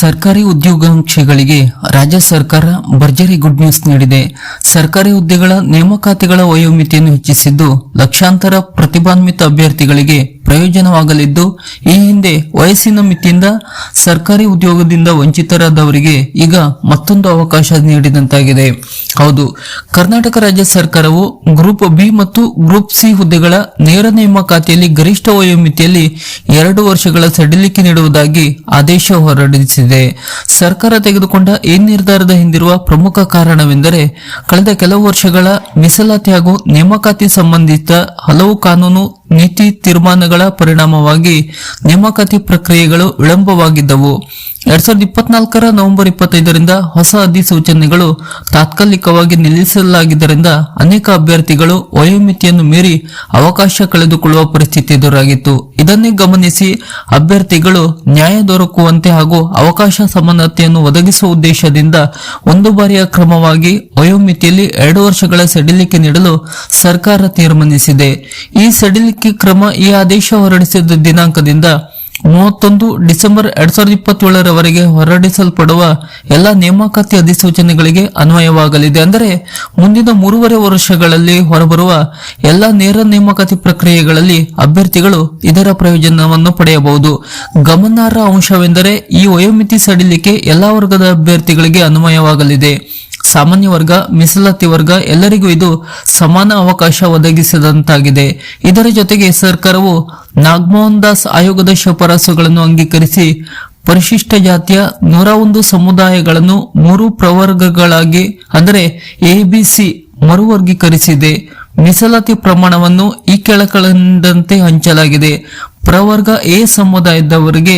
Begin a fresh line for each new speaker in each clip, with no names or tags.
ಸರ್ಕಾರಿ ಉದ್ಯೋಗಾಂಕ್ಷಿಗಳಿಗೆ ರಾಜ್ಯ ಸರ್ಕಾರ ಭರ್ಜರಿ ಗುಡ್ ನ್ಯೂಸ್ ನೀಡಿದೆ. ಸರ್ಕಾರಿ ಹುದ್ದೆಗಳ ನೇಮಕಾತಿಗಳ ವಯೋಮಿತಿಯನ್ನು ಹೆಚ್ಚಿಸಿದ್ದು ಲಕ್ಷಾಂತರ ಪ್ರತಿಭಾನ್ವಿತ ಅಭ್ಯರ್ಥಿಗಳಿಗೆ ಪ್ರಯೋಜನವಾಗಲಿದ್ದು, ಈ ಹಿಂದೆ ವಯಸ್ಸಿನ ಮಿತಿಯಿಂದ ಸರ್ಕಾರಿ ಉದ್ಯೋಗದಿಂದ ವಂಚಿತರಾದವರಿಗೆ ಈಗ ಮತ್ತೊಂದು ಅವಕಾಶ ನೀಡಿದಂತಾಗಿದೆ. ಹೌದು, ಕರ್ನಾಟಕ ರಾಜ್ಯ ಸರ್ಕಾರವು ಗ್ರೂಪ್ ಬಿ ಮತ್ತು ಗ್ರೂಪ್ ಸಿ ಹುದ್ದೆಗಳ ನೇರ ನೇಮಕಾತಿಯಲ್ಲಿ ಗರಿಷ್ಠ ವಯೋಮಿತಿಯಲ್ಲಿ ಎರಡು ವರ್ಷಗಳ ಸಡಿಲಿಕೆ ನೀಡುವುದಾಗಿ ಆದೇಶ ಹೊರಡಿಸಿದೆ. ಸರ್ಕಾರ ತೆಗೆದುಕೊಂಡ ಈ ನಿರ್ಧಾರದ ಹಿಂದಿರುವ ಪ್ರಮುಖ ಕಾರಣವೆಂದರೆ, ಕಳೆದ ಕೆಲವು ವರ್ಷಗಳ ಮೀಸಲಾತಿ ಹಾಗೂ ನೇಮಕಾತಿ ಸಂಬಂಧಿತ ಹಲವು ಕಾನೂನು ನೀತಿ ತೀರ್ಮಾನಗಳ ಪರಿಣಾಮವಾಗಿ ನೇಮಕಾತಿ ಪ್ರಕ್ರಿಯೆಗಳು ವಿಳಂಬವಾಗಿದ್ದವು. ಎರಡ್ ಸಾವಿರದ ಇಪ್ಪತ್ನಾಲ್ಕರ ನವೆಂಬರ್ ಇಪ್ಪತ್ತೈದರಿಂದ ಹೊಸ ಅಧಿಸೂಚನೆಗಳು ತಾತ್ಕಾಲಿಕವಾಗಿ ನಿಲ್ಲಿಸಲಾಗಿದ್ದರಿಂದ ಅನೇಕ ಅಭ್ಯರ್ಥಿಗಳು ವಯೋಮಿತಿಯನ್ನು ಮೀರಿ ಅವಕಾಶ ಕಳೆದುಕೊಳ್ಳುವ ಪರಿಸ್ಥಿತಿ ಎದುರಾಗಿತ್ತು. ಇದನ್ನೇ ಗಮನಿಸಿ ಅಭ್ಯರ್ಥಿಗಳು ನ್ಯಾಯ ದೊರಕುವಂತೆ ಹಾಗೂ ಅವಕಾಶ ಸಮಾನತೆಯನ್ನು ಒದಗಿಸುವ ಉದ್ದೇಶದಿಂದ ಒಂದು ಬಾರಿಯ ಕ್ರಮವಾಗಿ ವಯೋಮಿತಿಯಲ್ಲಿ ಎರಡು ವರ್ಷಗಳ ಸಡಿಲಿಕೆ ನೀಡಲು ಸರ್ಕಾರ ತೀರ್ಮಾನಿಸಿದೆ. ಈ ಸಡಿಲಿಕೆ ಕ್ರಮ ಈ ಆದೇಶ ಹೊರಡಿಸಿದ ದಿನಾಂಕದಿಂದ ಮೂವತ್ತೊಂದು ಡಿಸೆಂಬರ್ ಎರಡ್ ಸಾವಿರದ ಇಪ್ಪತ್ತೇಳರವರೆಗೆ ಹೊರಡಿಸಲ್ಪಡುವ ಎಲ್ಲ ನೇಮಕಾತಿ ಅಧಿಸೂಚನೆಗಳಿಗೆ ಅನ್ವಯವಾಗಲಿದೆ ಅಂದರೆ ಮುಂದಿನ ಮೂರುವರೆ ವರ್ಷಗಳಲ್ಲಿ ಹೊರಬರುವ ಎಲ್ಲ ನೇರ ನೇಮಕಾತಿ ಪ್ರಕ್ರಿಯೆಗಳಲ್ಲಿ ಅಭ್ಯರ್ಥಿಗಳು ಇದರ ಪ್ರಯೋಜನವನ್ನು ಪಡೆಯಬಹುದು. ಗಮನಾರ್ಹ ಅಂಶವೆಂದರೆ ಈ ವಯೋಮಿತಿ ಸಡಿಲಿಕೆ ಎಲ್ಲಾ ವರ್ಗದ ಅಭ್ಯರ್ಥಿಗಳಿಗೆ ಅನ್ವಯವಾಗಲಿದೆ. ಸಾಮಾನ್ಯ ವರ್ಗ, ಮೀಸಲಾತಿ ವರ್ಗ ಎಲ್ಲರಿಗೂ ಇದು ಸಮಾನ ಅವಕಾಶ ಒದಗಿಸಿದಂತಾಗಿದೆ. ಇದರ ಜೊತೆಗೆ ಸರ್ಕಾರವು ನಾಗಮೋಹನ್ ದಾಸ್ ಆಯೋಗದ ಶಿಫಾರಸುಗಳನ್ನು ಅಂಗೀಕರಿಸಿ ಪರಿಶಿಷ್ಟ ಜಾತಿಯ ನೂರ ಒಂದು ಸಮುದಾಯಗಳನ್ನು ಮೂರು ಪ್ರವರ್ಗಗಳಾಗಿ, ಅಂದರೆ ಎಬಿಸಿ ಮರುವರ್ಗೀಕರಿಸಿದೆ. ಮೀಸಲಾತಿ ಪ್ರಮಾಣವನ್ನು ಈ ಕೆಳಕಂಡಂತೆ ಹಂಚಲಾಗಿದೆ. ಪ್ರವರ್ಗ ಎ ಸಮುದಾಯದವರಿಗೆ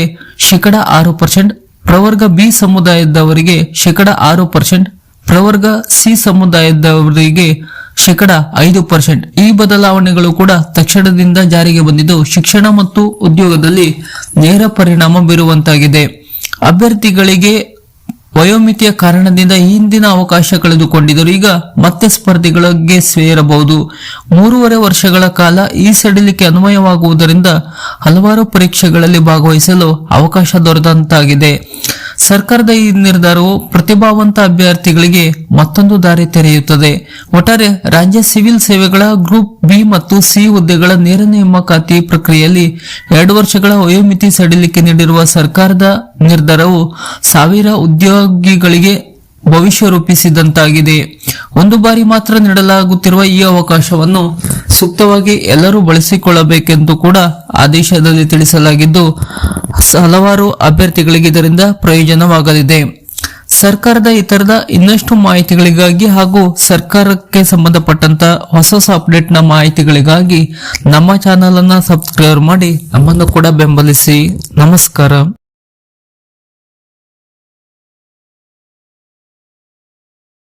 ಶೇಕಡ ಆರು ಪರ್ಸೆಂಟ್, ಪ್ರವರ್ಗ ಬಿ ಸಮುದಾಯದವರಿಗೆ ಶೇಕಡ ಆರು ಪರ್ಸೆಂಟ್ ಪ್ರವರ್ಗ ಸಿ ಸಮುದಾಯದವರಿಗೆ ಶೇಕಡ ಐದು ಪರ್ಸೆಂಟ್. ಈ ಬದಲಾವಣೆಗಳು ಕೂಡ ತಕ್ಷಣದಿಂದ ಜಾರಿಗೆ ಬಂದಿದ್ದು ಶಿಕ್ಷಣ ಮತ್ತು ಉದ್ಯೋಗದಲ್ಲಿ ನೇರ ಪರಿಣಾಮ ಬೀರುವಂತಾಗಿದೆ. ಅಭ್ಯರ್ಥಿಗಳಿಗೆ ವಯೋಮಿತಿಯ ಕಾರಣದಿಂದ ಹಿಂದಿನ ಅವಕಾಶ ಕಳೆದುಕೊಂಡಿದ್ದರು. ಈಗ ಮತ್ತೆ ಸ್ಪರ್ಧಿಗಳಿಗೆ ಸೇರಬಹುದು. ಮೂರುವರೆ ವರ್ಷಗಳ ಕಾಲ ಈ ಸಡಿಲಿಕೆ ಅನ್ವಯವಾಗುವುದರಿಂದ ಹಲವಾರು ಪರೀಕ್ಷೆಗಳಲ್ಲಿ ಭಾಗವಹಿಸಲು ಅವಕಾಶ ದೊರೆತಂತಾಗಿದೆ. ಸರ್ಕಾರದ ಈ ನಿರ್ಧಾರವು ಪ್ರತಿಭಾವಂತ ಅಭ್ಯರ್ಥಿಗಳಿಗೆ ಮತ್ತೊಂದು ದಾರಿ ತೆರೆಯುತ್ತದೆ. ಒಟ್ಟಾರೆ ರಾಜ್ಯ ಸಿವಿಲ್ ಸೇವೆಗಳ ಗ್ರೂಪ್ ಬಿ ಮತ್ತು ಸಿ ಹುದ್ದೆಗಳ ನೇರ ನೇಮಕಾತಿ ಪ್ರಕ್ರಿಯೆಯಲ್ಲಿ ಎರಡು ವರ್ಷಗಳ ವಯೋಮಿತಿ ಸಡಿಲಿಕೆ ನೀಡಿರುವ ಸರ್ಕಾರದ ನಿರ್ಧಾರವು ಸಾವಿರ ಉದ್ಯೋಗಿಗಳಿಗೆ ಭವಿಷ್ಯ ರೂಪಿಸಿದಂತಾಗಿದೆ. ಒಂದು ಬಾರಿ ಮಾತ್ರ ನೀಡಲಾಗುತ್ತಿರುವ ಈ ಅವಕಾಶವನ್ನು ಸೂಕ್ತವಾಗಿ ಎಲ್ಲರೂ ಬಳಸಿಕೊಳ್ಳಬೇಕೆಂದು ಕೂಡ ಆದೇಶದಲ್ಲಿ ತಿಳಿಸಲಾಗಿದ್ದು ಹಲವಾರು ಅಭ್ಯರ್ಥಿಗಳಿಗೆ ಇದರಿಂದ ಪ್ರಯೋಜನವಾಗಲಿದೆ. ಸರ್ಕಾರದ ಇತರದ ಇನ್ನಷ್ಟು ಮಾಹಿತಿಗಳಿಗಾಗಿ ಹಾಗೂ ಸರ್ಕಾರಕ್ಕೆ ಸಂಬಂಧಪಟ್ಟಂತ ಹೊಸ ಹೊಸ ಅಪ್ಡೇಟ್ನ ಮಾಹಿತಿಗಳಿಗಾಗಿ ನಮ್ಮ ಚಾನಲ್ ಅನ್ನ ಸಬ್ಸ್ಕ್ರೈಬ್ ಮಾಡಿ ನಮ್ಮನ್ನು ಕೂಡ ಬೆಂಬಲಿಸಿ. ನಮಸ್ಕಾರ.